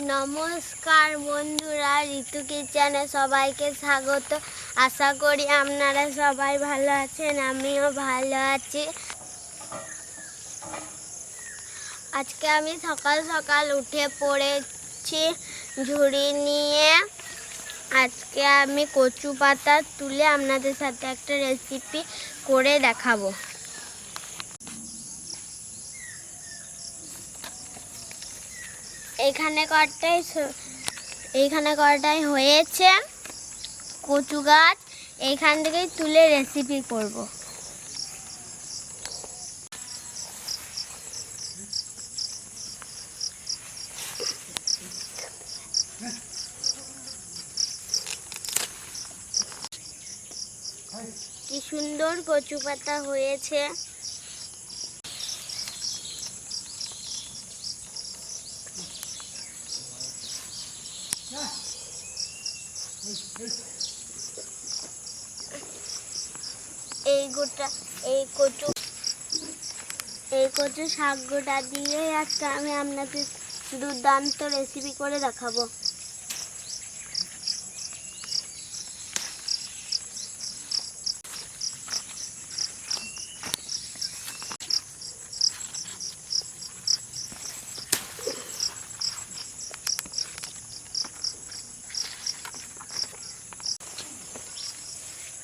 নমস্কার বন্ধুরা, ঋতু কিচেনে সবাইকে স্বাগত। আশা করি আপনারা সবাই ভালো আছেন, আমিও ভালো আছি। আজকে আমি সকাল সকাল উঠে পড়েছি ঝুড়ি নিয়ে। আজকে আমি কচু পাতা তুলে আপনাদের সাথে একটা রেসিপি করে দেখাবো। এখানে কটাই এইখানে কটাই হয়েছে। কচু গাছ। এইখান থেকেই তুলে রেসিপি করব। কি সুন্দর কচু পাতা হয়েছে এই গোটা এই কচু এই কচু শাক গোটা দিয়ে আজকে আমি আপনাকে দুর্দান্ত রেসিপি করে দেখাবো।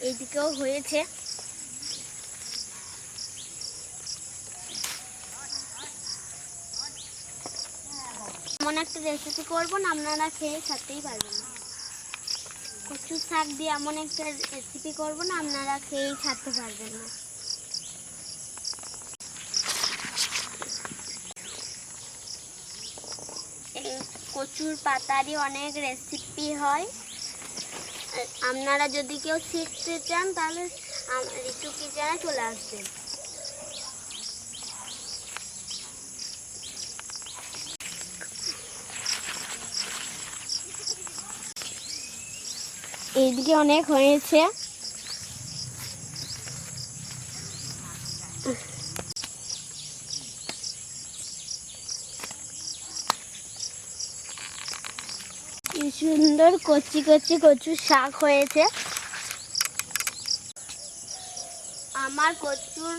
এইদিকেও হয়েছে। একটা রেসিপি করব না, আপনারা খেয়ে খেতেই পারবেন না। কচু শাক দিয়ে এমন একটা রেসিপি করব না, আপনারা খেয়েই খেতে পারবেন না। কচুর পাতারই অনেক রেসিপি হয়। আপনারা যদি কেউ শিখতে চান, তাহলে ঋতু কিচেনে চলে আসবেন। এইদিকে অনেক হয়েছে। সুন্দর কচি কচি কচু শাক হয়েছে। আমার কচুর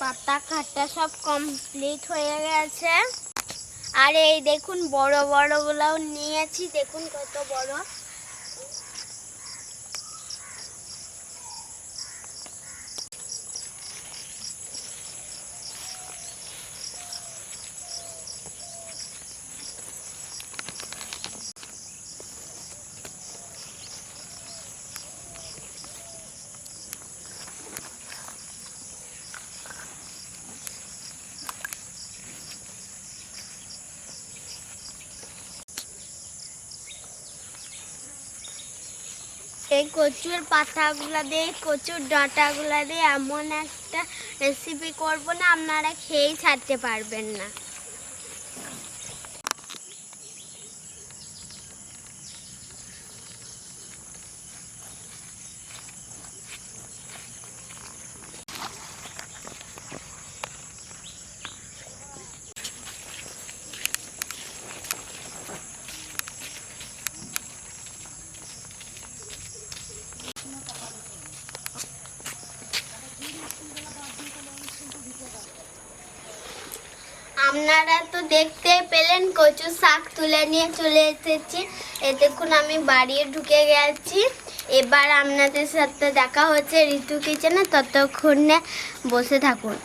পাতা কাটা সব কমপ্লিট হয়ে গেছে। আর এই দেখুন বড় বড়গুলোও নিয়েছি, দেখুন কত বড় এই কচুর পাতাগুলো দিয়ে কচুর ডাঁটাগুলো দিয়ে এমন একটা রেসিপি করব না, আপনারা খেয়েই ছাড়তে পারবেন না। আপনারা তো দেখতে পেলেন, কচু শাক তুলে নিয়ে চলে এসেছি। এ দেখুন, আমি বাড়ি ঢুকে গেছি। এবার আপনাদের সাথে দেখা হচ্ছে ঋতু কিচেনে, ততক্ষণে বসে থাকুন।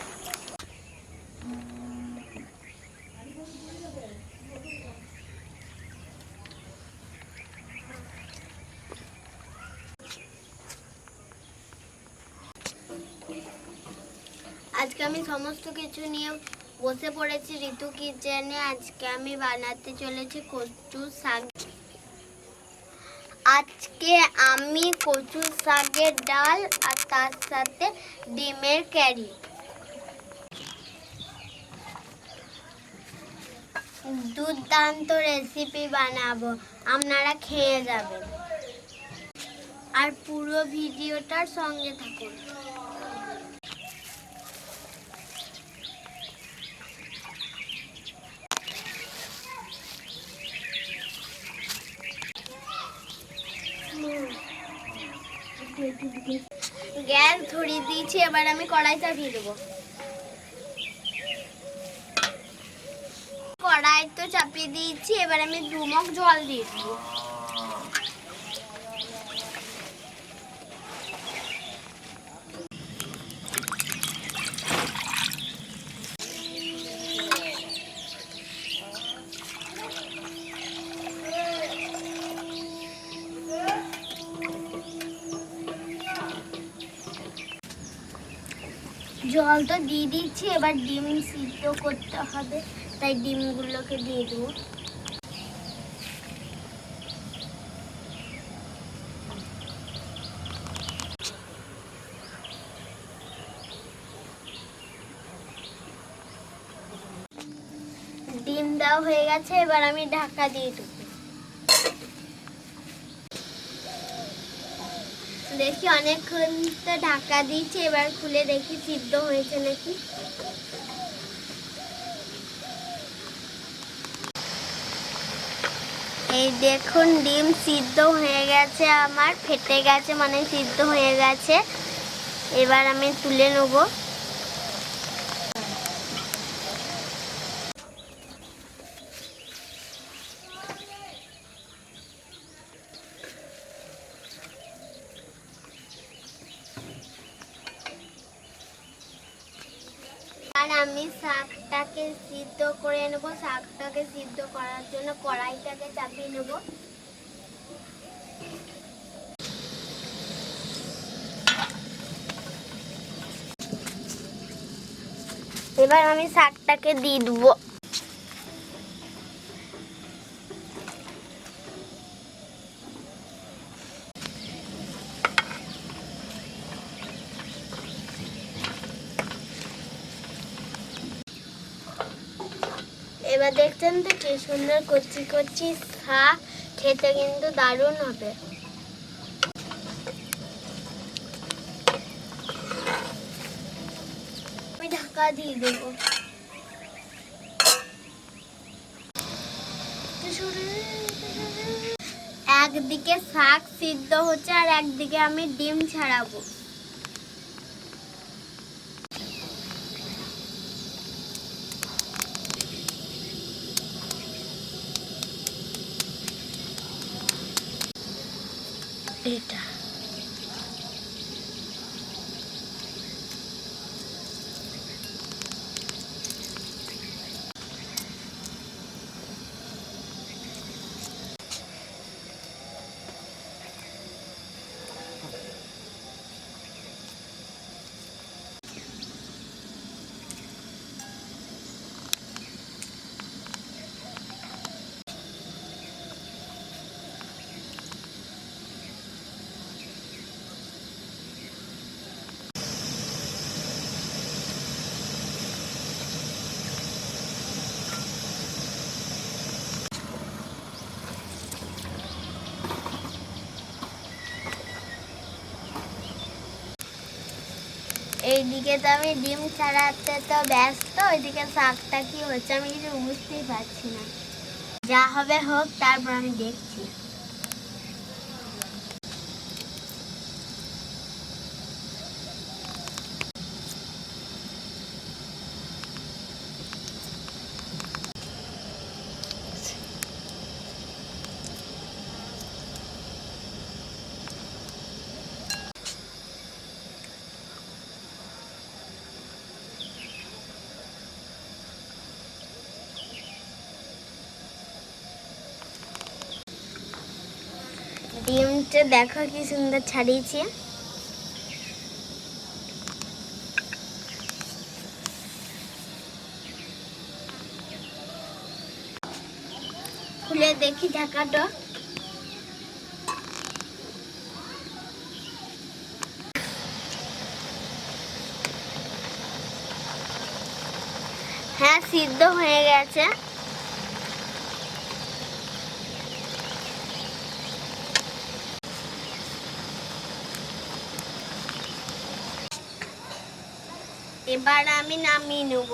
আজকে আমি সমস্ত কিছু নিয়ে বসে পড়েছি, ঋতু কিচেনে। আজকে আমি বানাতে চলেছি কচু শাক। আজকে আমি কচু শাকের ডাল আর তার সাথে ডিমের ক্যারি। দুর্দান্ত রেসিপি বানাবো, আপনারা খেয়ে যাবেন। আর পুরো ভিডিওটার সঙ্গে থাকুন। গ্যাস ধরিয়ে দিয়েছি, এবার আমি কড়াই চাপিয়ে দেবো। কড়াই তো চাপিয়ে দিয়েছি, এবার আমি দুমক জল দিয়ে দেবো জল তো দিচ্ছি, এবার ডিম সিদ্ধ করতে হবে, তাই ডিমগুলোকে দিয়ে দেবো। ডিম দেওয়া হয়ে গেছে, এবার আমি ঢাকা দিয়ে দেবো। দেখি, অনেকক্ষণ তো ঢাকা দিয়েছি, এবার খুলে দেখি সিদ্ধ হয়েছে নাকি। এই দেখুন, ডিম সিদ্ধ হয়ে গেছে আমার, ফেটে গেছে মানে সিদ্ধ হয়ে গেছে। এবার আমি তুলে নেব। আর আমি শাকটাকে সিদ্ধ করে নেব। শাকটাকে সিদ্ধ করার জন্য কড়াইটাকে চাপিয়ে নেব। এবার আমি শাকটাকে দিয়ে দেবো। এবার দেখছেন তো কি সুন্দর কচি কচি শাক, খেতে কিন্তু দারুণ হবে। আমি ঢাকা দিয়ে দেবো। একদিকে শাক সিদ্ধ হচ্ছে আর একদিকে আমি ডিম ছাড়াবো। এটা এইদিকে তো আমি ডিম ছাড়াতে তো ব্যস্ত, ওইদিকে শাকটা কি হচ্ছে আমি কিছু বুঝতেই পারছি না। যা হবে হোক, তারপর আমি দেখছি। ডিমটা দেখো কি সুন্দর ছাড়িয়েছে। খুলে দেখি ঢাকাটা। হ্যাঁ সিদ্ধ হয়ে গেছে। এবার আমি নামিয়ে নেব।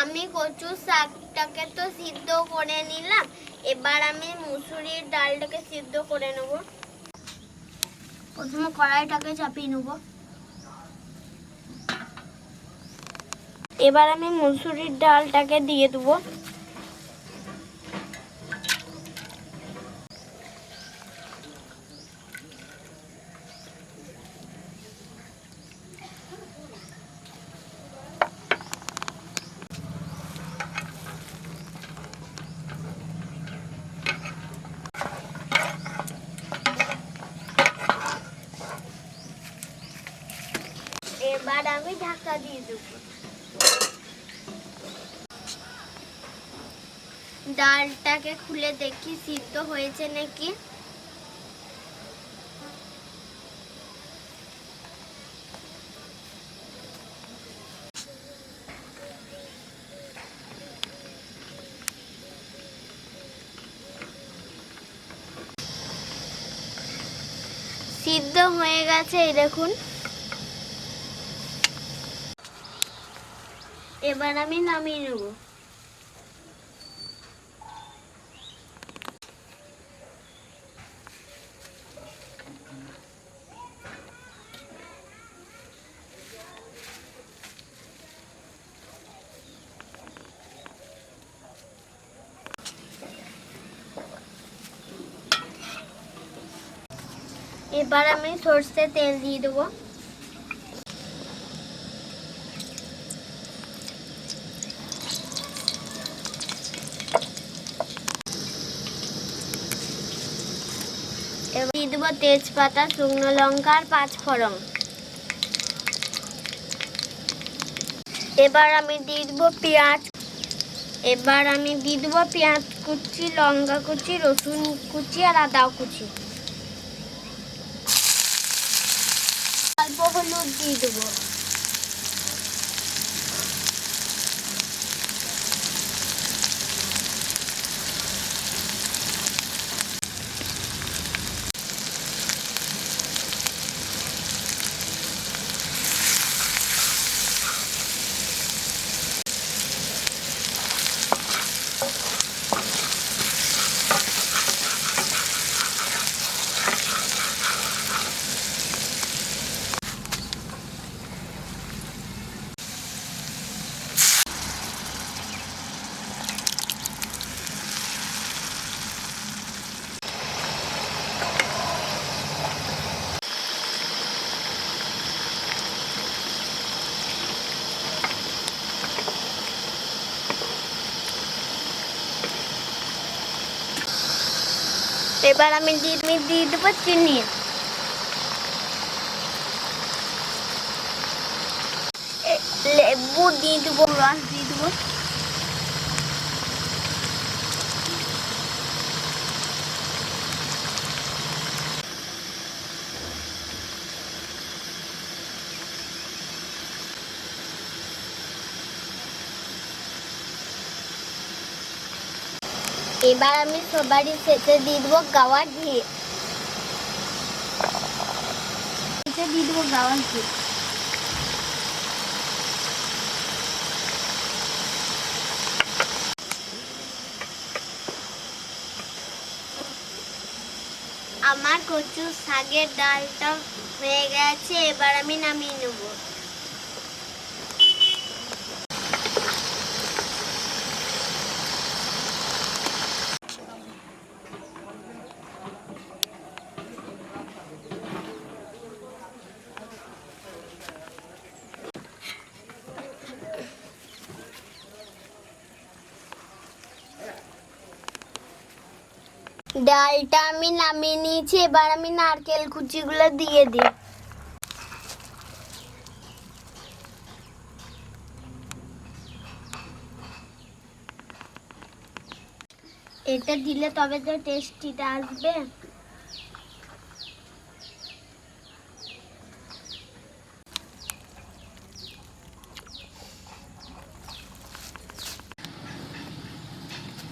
আমি কচু শাকটাকে তো সিদ্ধ করে নিলাম। এবার আমি মুসুরির ডালটাকে সিদ্ধ করে নেব। প্রথমে কড়াইটাকে চাপিয়ে নেব। এবার আমি মুসুরির ডালটাকে দিয়ে দেবো এবার আমি ঢাকা দিয়ে দেবো ডালটাকে খুলে দেখি, সিদ্ধ হয়েছে নাকি? সিদ্ধ হয়ে গেছে, এই দেখুন। এবার আমি নামিয়ে নেব। এবার আমি সর্ষে তেল দিয়ে দেবো। এবার দিয়ে দেবো তেজপাতা, শুকনো লঙ্কা আর পাঁচ ফোড়ন। এবার আমি দিয়ে দেবো পেঁয়াজ। এবার আমি দিয়ে দেবো পেঁয়াজ কুচি, লঙ্কা কুচি, রসুন কুচি আর আদা কুচি অল্প হলুদ দিয়ে দেবো। এবার আমি দিয়ে দেবো চিনি লেবু দিয়ে দেবো রস দিয়ে দেবো এবার আমি সবারই শেষে দিয়ে দেবো গাওয়ার ঘি। দিয়ে দেবো গাওয়ার ঘি। আমার কচু শাকের ডালটা হয়ে গেছে, এবার আমি নামিয়ে নেব। ডালটা আমি নামিয়ে নিয়েছি, এবার আমি নারকেল কুচিগুলো দিয়ে দিই। এটা দিলে তবে তো টেস্টিটা আসবে।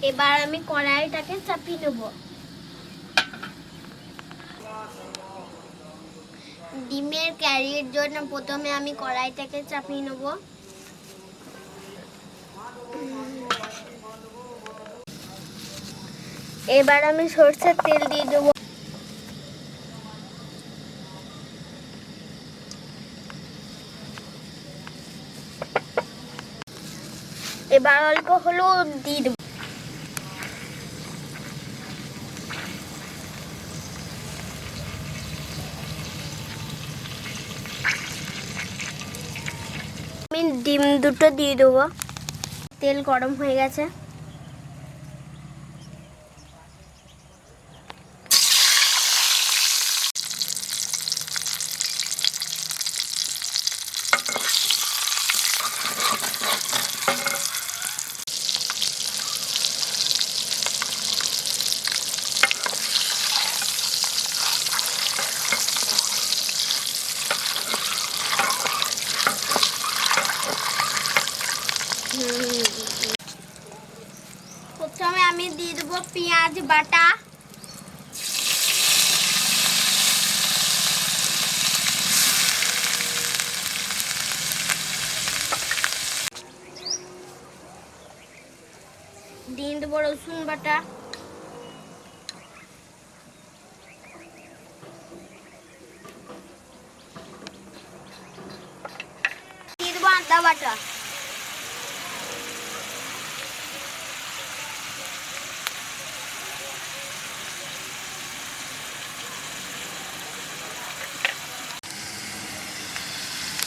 এবার আমি কড়াইটাকে চাপিয়ে নেব। ডিমের ক্যারিয়ের জন্য প্রথমে আমি কড়াইটাকে চাপিয়ে নেব। এবার আমি সর্ষের তেল দিয়ে দেবো। এবার অল্প হলো দিয়ে দেবো। ডিম দুটো দিয়ে দেবো। তেল গরম হয়ে গেছে। প্রথমে আমি দিয়ে দেবো পেঁয়াজ বাটা। দিয়ে দেবো রসুন বাটা। দিয়ে দেবো আদা বাটা।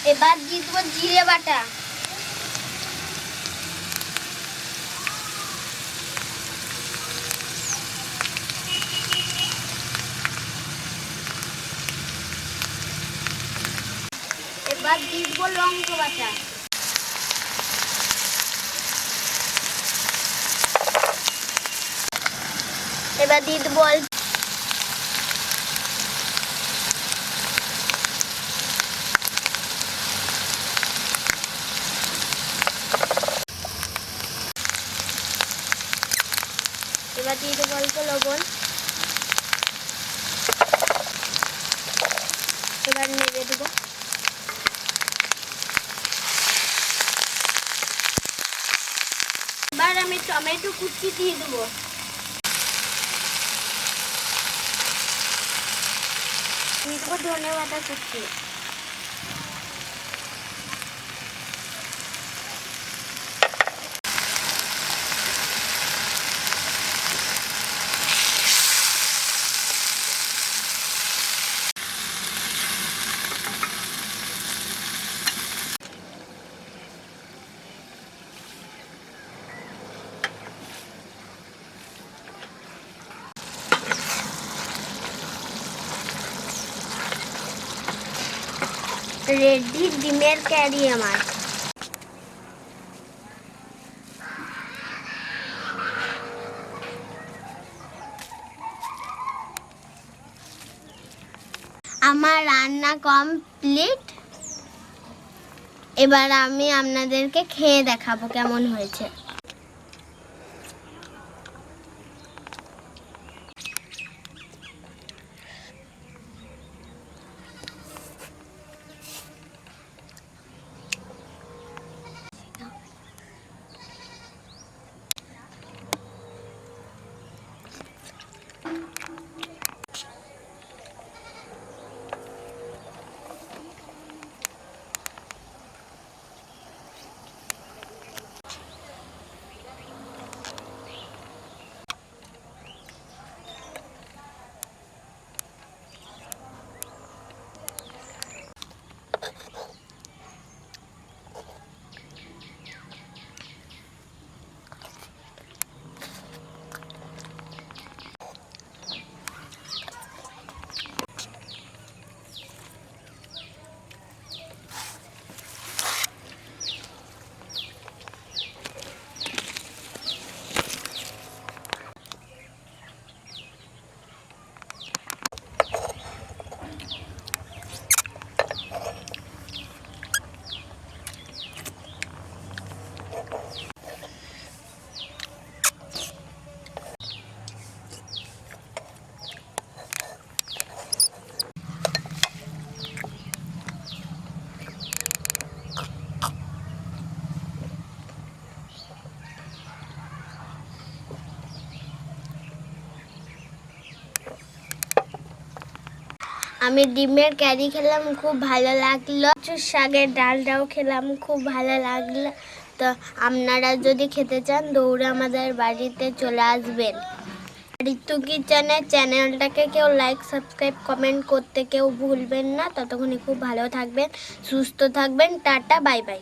এবার দিয়ে দেবো জিরে বাটা। এবার দিয়ে দেবো লঙ্কা বাটা। এবার দিয়ে দেবো অল্প এবার দিয়ে দেবো অল্প লবণ। এবার নেড়ে দেবো। এবার আমি টমেটো কুচি দিয়ে দেবো। দেবো ধনে পাতা কুচি। রেডি ডিমের ক্যারি আমার। আমার রান্না কমপ্লিট। এবার আমি আপনাদেরকে খেয়ে দেখাবো কেমন হয়েছে। আমি ডিমের ক্যারি খেলাম, খুব ভালো লাগল। কচুর শাকের ডালটাও খেলাম, খুব ভালো লাগল। তো আপনারা যদি খেতে চান, দৌড়ে আমাদের বাড়িতে চলে আসবেন। ঋতু কিচেনের চ্যানেলটাকে কেউ লাইক সাবস্ক্রাইব কমেন্ট করতে কেউ ভুলবেন না। ততক্ষণে খুব ভালো থাকবেন, সুস্থ থাকবেন। Tata bye bye